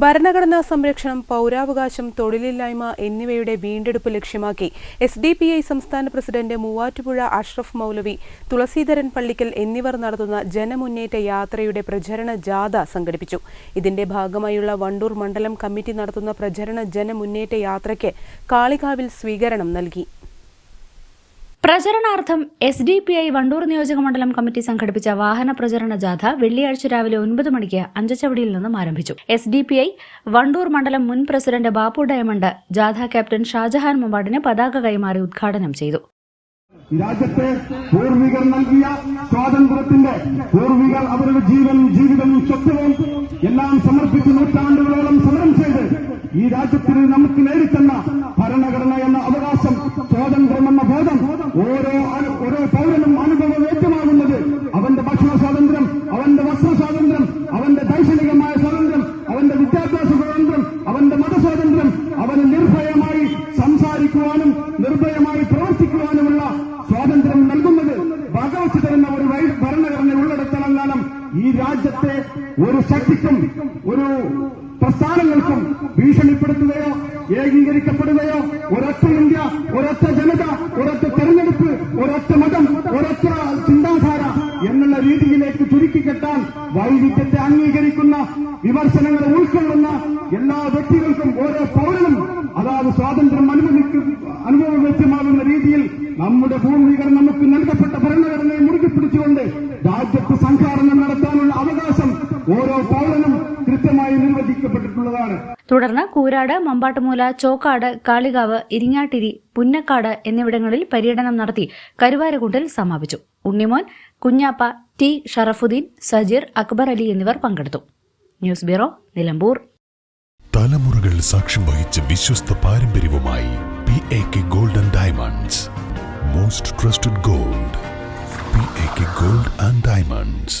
ഭരണഘടനാ സംരക്ഷണം പൗരാവകാശം തൊഴിലില്ലായ്മ എന്നിവയുടെ വീണ്ടെടുപ്പ് ലക്ഷ്യമാക്കി എസ് ഡി പി ഐ സംസ്ഥാന പ്രസിഡന്റ് മൂവാറ്റുപുഴ അഷ്റഫ് മൗലവി തുളസീധരൻ പള്ളിക്കൽ എന്നിവർ നടത്തുന്ന ജനമുന്നേറ്റ യാത്രയുടെ പ്രചരണ ജാഥ സംഘടിപ്പിച്ചു. ഇതിന്റെ ഭാഗമായുള്ള വണ്ടൂർ മണ്ഡലം കമ്മിറ്റി നടത്തുന്ന പ്രചരണ ജനമുന്നേറ്റ യാത്രയ്ക്ക് കാളികാവിൽ സ്വീകരണം നൽകി. പ്രചരണാർത്ഥം S D P I Wandoor നിയോജകമണ്ഡലം കമ്മിറ്റി സംഘടിപ്പിച്ച വാഹന പ്രചരണ ജാഥ വെള്ളിയാഴ്ച രാവിലെ ഒൻപത് മണിക്ക് അഞ്ചച്ചവടിയിൽ നിന്നും ആരംഭിച്ചു. S D P I Wandoor മണ്ഡലം മുൻ പ്രസിഡന്റ് ബാപ്പു ഡയമണ്ട് ജാഥ ക്യാപ്റ്റൻ ഷാജഹാൻ മുമ്പാടിന് പതാക കൈമാറി ഉദ്ഘാടനം ചെയ്തു. രാജ്യത്തെ പൂർവികർ നൽകിയ സ്വാതന്ത്ര്യത്തിന്റെ പൂർവികർ അവരുടെ ജീവൻ ജീവിതവും സ്വത്വവും എല്ലാം സമർപ്പിച്ച് നൂറ്റാണ്ടുകളോളം സമരം ചെയ്ത് ഈ രാജ്യത്തിന് നമുക്ക് നേടിത്തന്ന ഭരണഘടന എന്ന അവകാശം സ്വാതന്ത്ര്യം ഓരോ ഓരോ പൗരനും അനുഭവവേദ്യമാകുന്നത് അവന്റെ ഭക്ഷണ സ്വാതന്ത്ര്യം അവന്റെ വസ്ത്ര സ്വാതന്ത്ര്യം അവന്റെ ദൈക്ഷണികമായ സ്വാതന്ത്ര്യം അവന്റെ വിദ്യാഭ്യാസ സ്വാതന്ത്ര്യം അവന്റെ മതസ്വാതന്ത്ര്യം അവന് നിർഭയമായി സംസാരിക്കുവാനും നിർഭയമായി പ്രവർത്തിക്കുവാനുമുള്ള സ്വാതന്ത്ര്യം നൽകുന്നത് വകവച്ചു തരുന്ന ഒരു ഭരണഘടന ഉള്ളിടത്തോളം ഈ രാജ്യത്തെ ഒരു ശക്തിക്കും ഒരു പ്രസ്ഥാനങ്ങൾക്കും ഭീഷണിപ്പെടുത്തുകയോ ഏകീകരിക്കപ്പെടുകയോ ഒരൊറ്റ ഇന്ത്യ ഒരൊറ്റ ജനത ഒരൊറ്റ തെരഞ്ഞെടുപ്പ് ഒരൊറ്റ മതം ഒരൊറ്റ ചിന്താധാര എന്നുള്ള രീതിയിലേക്ക് ചുരുക്കിക്കെട്ടാൻ വൈവിധ്യത്തെ അംഗീകരിക്കുന്ന വിമർശനങ്ങളെ ഉൾക്കൊള്ളുന്ന എല്ലാ വ്യക്തികൾക്കും ഓരോ പൗരനും അതാത് സ്വാതന്ത്ര്യം അനുഭവിക്കും അനുഭവവേദ്യമാകുന്ന രീതിയിൽ നമ്മുടെ പൂർവികർ നമുക്ക് നൽകപ്പെട്ട ഭരണഘടനയെ മുറുകി പിടിച്ചുകൊണ്ട് രാജ്യത്ത് സംഘാടനം നടത്താനുള്ള അവകാശം ഓരോ പൗരനും കൃത്യമായി നിർവചിക്കപ്പെട്ടിട്ടുള്ളതാണ് തുടർന്ന് കൂരാട് മമ്പാട്ടുമൂല ചോക്കാട് കാളികാവ് ഇരിങ്ങാട്ടിരി പുന്നക്കാട് എന്നിവിടങ്ങളിൽ പര്യടനം നടത്തി കരുവാരകുണ്ടിൽ സമാപിച്ചു. ഉണ്ണിമോൻ കുഞ്ഞാപ്പ ടി. ഷറഫുദ്ദീൻ സജീർ അക്ബർ അലി എന്നിവർ പങ്കെടുത്തു. News bureau Nilambur. തലമുറകൾ സാക്ഷ്യം വഹിച്ച വിശ്വസ്ത പാരമ്പര്യവുമായി P A K golden diamonds most trusted gold P A K gold and diamonds